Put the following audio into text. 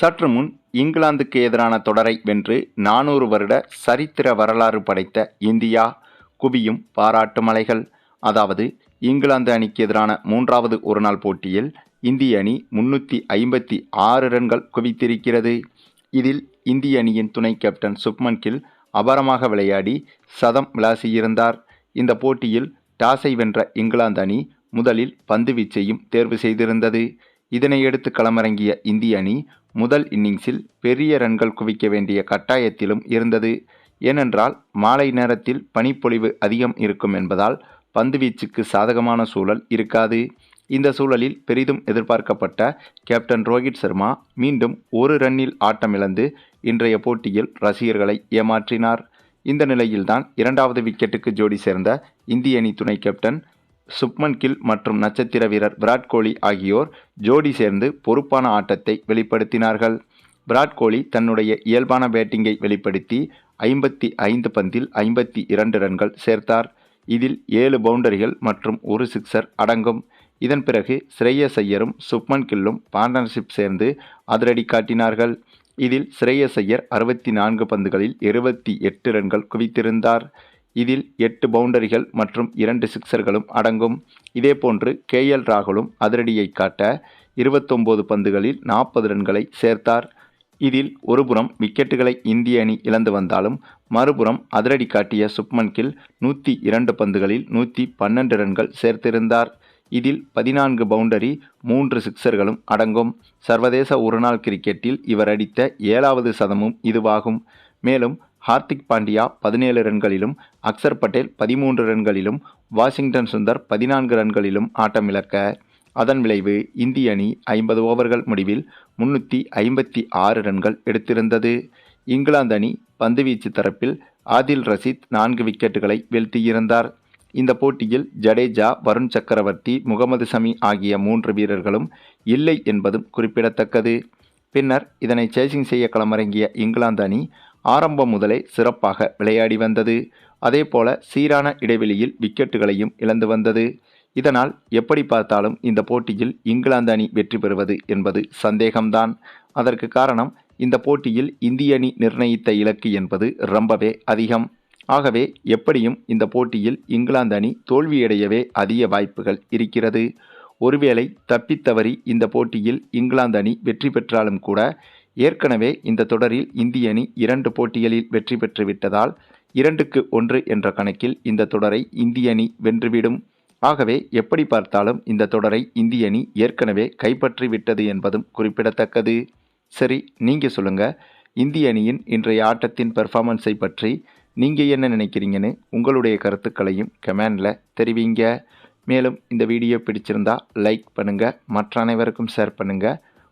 சற்று முன் இங்கிலாந்துக்கு எதிரான தொடரை வென்று நானூறு வருட சரித்திர வரலாறு படைத்த இந்தியா குவியும் பாராட்டு மலைகள் அதாவது இங்கிலாந்து அணிக்கு எதிரான மூன்றாவது ஒருநாள் போட்டியில் இந்திய அணி முன்னூற்றி ஐம்பத்தி ஆறு ரன்கள் குவித்திருக்கிறது. இதில் இந்திய அணியின் துணை கேப்டன் சுப்மன் கில் அபாரமாக விளையாடி சதம் விளாசியிருந்தார். இந்த போட்டியில் டாஸை வென்ற இங்கிலாந்து அணி முதலில் பந்து வீச்சையும் தேர்வு செய்திருந்தது. இதனையடுத்து களமிறங்கிய இந்திய அணி முதல் இன்னிங்ஸில் பெரிய ரன்கள் குவிக்க வேண்டிய கட்டாயத்திலும் இருந்தது. ஏனென்றால் மாலை நேரத்தில் பனிப்பொழிவு அதிகம் இருக்கும் என்பதால் பந்துவீச்சுக்கு சாதகமான சூழல் இருக்காது. இந்த சூழலில் பெரிதும் எதிர்பார்க்கப்பட்ட கேப்டன் ரோஹித் சர்மா மீண்டும் ஒரு ரன்னில் ஆட்டமிழந்து இன்றைய போட்டியில் ரசிகர்களை ஏமாற்றினார். இந்த நிலையில்தான் இரண்டாவது விக்கெட்டுக்கு ஜோடி சேர்ந்த இந்திய அணி துணை கேப்டன் சுப்மன் கில் மற்றும் நட்சத்திர வீரர் விராட் கோலி ஆகியோர் ஜோடி சேர்ந்து பொறுப்பான ஆட்டத்தை வெளிப்படுத்தினார்கள். விராட் கோலி தன்னுடைய இயல்பான பேட்டிங்கை வெளிப்படுத்தி ஐம்பத்தி ஐந்து பந்தில் ஐம்பத்தி இரண்டு ரன்கள் சேர்த்தார். இதில் ஏழு பவுண்டரிகள் மற்றும் ஒரு சிக்சர் அடங்கும். இதன் பிறகு ஸ்ரேயஸ் ஐயரும் சுப்மன் கில்லும் பார்ட்னர்ஷிப் சேர்ந்து அதிரடி காட்டினார்கள். இதில் ஸ்ரேயஸ் ஐயர் அறுபத்தி நான்கு பந்துகளில் இருபத்தி எட்டு ரன்கள் குவித்திருந்தார். இதில் எட்டு பவுண்டரிகள் மற்றும் இரண்டு சிக்சர்களும் அடங்கும். இதேபோன்று கே எல் ராகுலும் அதிரடியை காட்ட இருபத்தொம்போது பந்துகளில் நாற்பது ரன்களை சேர்த்தார். இதில் ஒருபுறம் விக்கெட்டுகளை இந்திய அணி இழந்து வந்தாலும் மறுபுறம் அதிரடி காட்டிய சுப்மன் கில் நூற்றி இரண்டு பந்துகளில் நூற்றி பன்னெண்டு ரன்கள் சேர்த்திருந்தார். இதில் பதினான்கு பவுண்டரி மூன்று சிக்சர்களும் அடங்கும். சர்வதேச ஒருநாள் கிரிக்கெட்டில் இவர் அடித்த ஏழாவது சதமும் இதுவாகும். மேலும் ஹார்திக் பாண்டியா பதினேழு ரன்களிலும் அக்சர் பட்டேல் பதிமூன்று ரன்களிலும் வாஷிங்டன் சுந்தர் பதினான்கு ரன்களிலும் ஆட்டமிழக்க அதன் விளைவு இந்திய அணி ஐம்பது ஓவர்கள் முடிவில் முன்னூற்றி ஐம்பத்தி ஆறு ரன்கள் எடுத்திருந்தது. இங்கிலாந்து அணி பந்துவீச்சு தரப்பில் ஆதில் ரஷீத் நான்கு விக்கெட்டுகளை வீழ்த்தியிருந்தார். இந்த போட்டியில் ஜடேஜா வருண் சக்கரவர்த்தி முகமது சமி ஆகிய மூன்று வீரர்களும் இல்லை என்பதும் குறிப்பிடத்தக்கது. பின்னர் இதனை சேசிங் செய்ய களமிறங்கிய இங்கிலாந்து அணி ஆரம்பம் முதலே சிறப்பாக விளையாடி வந்தது. அதேபோல சீரான இடைவெளியில் விக்கெட்டுகளையும் இழந்து வந்தது. இதனால் எப்படி பார்த்தாலும் இந்த போட்டியில் இங்கிலாந்து அணி வெற்றி பெறுவது என்பது சந்தேகம்தான். அதற்கு காரணம் இந்த போட்டியில் இந்திய அணி நிர்ணயித்த இலக்கு என்பது ரொம்பவே அதிகம். ஆகவே எப்படியும் இந்த போட்டியில் இங்கிலாந்து அணி தோல்வியடையவே அதிக வாய்ப்புகள் இருக்கிறது. ஒருவேளை தப்பித்தவறி இந்த போட்டியில் இங்கிலாந்து அணி வெற்றி பெற்றாலும் கூட ஏற்கனவே இந்த தொடரில் இந்திய அணி இரண்டு போட்டிகளில் வெற்றி பெற்று விட்டதால் இரண்டுக்கு ஒன்று என்ற கணக்கில் இந்த தொடரை இந்திய அணி வென்றுவிடும். ஆகவே எப்படி பார்த்தாலும் இந்த தொடரை இந்திய அணி ஏற்கனவே கைப்பற்றி விட்டது என்பதும் குறிப்பிடத்தக்கது. சரி நீங்கள் சொல்லுங்கள் இந்திய அணியின் இன்றைய ஆட்டத்தின் பெர்ஃபார்மன்ஸை பற்றி நீங்கள் என்ன நினைக்கிறீங்கன்னு உங்களுடைய கருத்துக்களையும் கமெண்டில் தெரிவிங்க. மேலும் இந்த வீடியோ பிடிச்சிருந்தா லைக் பண்ணுங்கள் மற்ற அனைவருக்கும் ஷேர் பண்ணுங்கள்